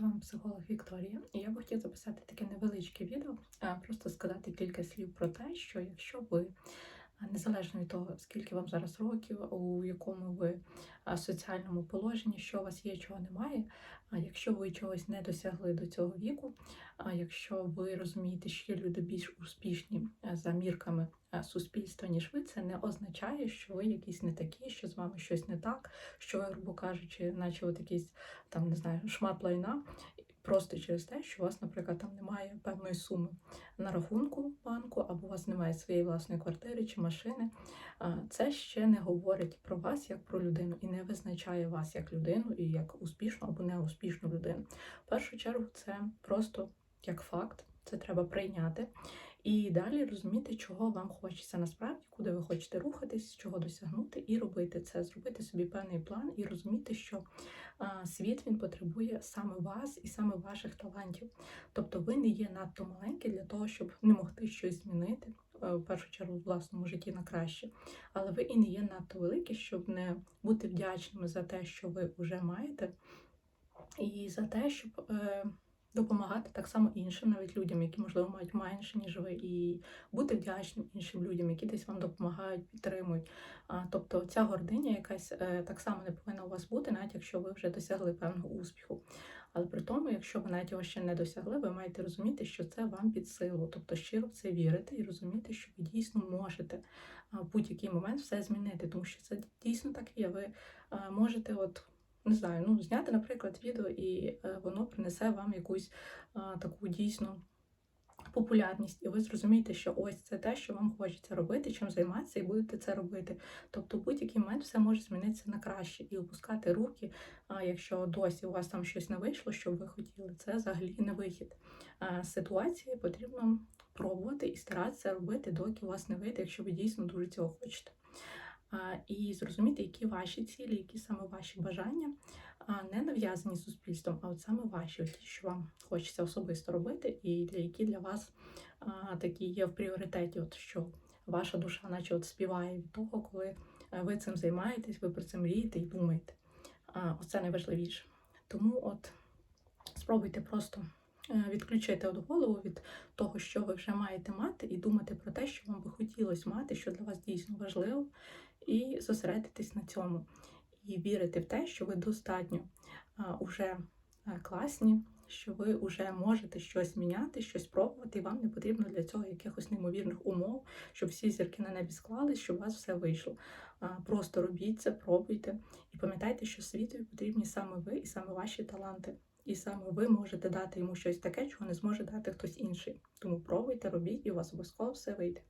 з вами психолог Вікторія, і я б хотіла записати таке невеличке відео, а, просто сказати кілька слів про те, що якщо ви, незалежно від того, скільки вам зараз років, у якому ви соціальному положенні, що у вас є, чого немає, а якщо ви чогось не досягли до цього віку, а якщо ви розумієте, що є люди більш успішні за мірками суспільства, ніж ви, це не означає, що ви якісь не такі, що з вами щось не так, що грубо кажучи, наче от якийсь там не знаю, шмат лайна. Просто через те, що у вас, наприклад, там немає певної суми на рахунку банку, або у вас немає своєї власної квартири чи машини, це ще не говорить про вас як про людину і не визначає вас як людину і як успішну або неуспішну людину. В першу чергу це просто як факт, це треба прийняти. І далі розуміти, чого вам хочеться насправді, куди ви хочете рухатись, чого досягнути, і робити це, зробити собі певний план і розуміти, що світ він потребує саме вас і саме ваших талантів. Тобто ви не є надто маленькі для того, щоб не могти щось змінити. е, В першу чергу в власному житті на краще, але ви і не є надто великі, щоб не бути вдячними за те, що ви вже маєте, і за те, щоб е, допомагати так само іншим, навіть людям, які, можливо, мають менше, ніж ви, і бути вдячним іншим людям, які десь вам допомагають, підтримують. Тобто ця гординя якась е, так само не повинна у вас бути, навіть якщо ви вже досягли певного успіху. Але при тому, якщо ви навіть його ще не досягли, ви маєте розуміти, що це вам під силу, тобто щиро в це вірити і розуміти, що ви дійсно можете в будь-який момент все змінити, тому що це дійсно так є. Ви можете, от не знаю, ну зняти, наприклад, відео, і е, воно принесе вам якусь а, таку дійсну популярність, і ви зрозумієте, що ось це те, що вам хочеться робити, чим займатися, і будете це робити. Тобто, в будь-який момент все може змінитися на краще і опускати руки. А якщо досі у вас там щось не вийшло, що ви хотіли, це взагалі не вихід. А, ситуації потрібно пробувати і старатися робити, доки у вас не вийде, якщо ви дійсно дуже цього хочете. І зрозуміти, які ваші цілі, які саме ваші бажання, не нав'язані суспільством, а от саме ваші, ті, що вам хочеться особисто робити, і для які для вас такі є в пріоритеті, от що ваша душа, наче от співає від того, коли е, ви цим займаєтесь, ви про це мрієте і думаєте. Оце найважливіше. Тому от спробуйте просто відключити от голову від того, що ви вже маєте мати, і думати про те, що вам би хотілося мати, що для вас дійсно важливо, і зосередитись на цьому. І вірити в те, що ви достатньо а, уже е, класні, що ви вже можете щось міняти, щось пробувати, і вам не потрібно для цього якихось неймовірних умов, щоб всі зірки на небі склались, щоб у вас все вийшло. Просто робіть це, пробуйте і пам'ятайте, що світові потрібні саме ви і саме ваші таланти. І саме ви можете дати йому щось таке, чого не зможе дати хтось інший. Тому пробуйте, робіть, і у вас обов'язково все вийде.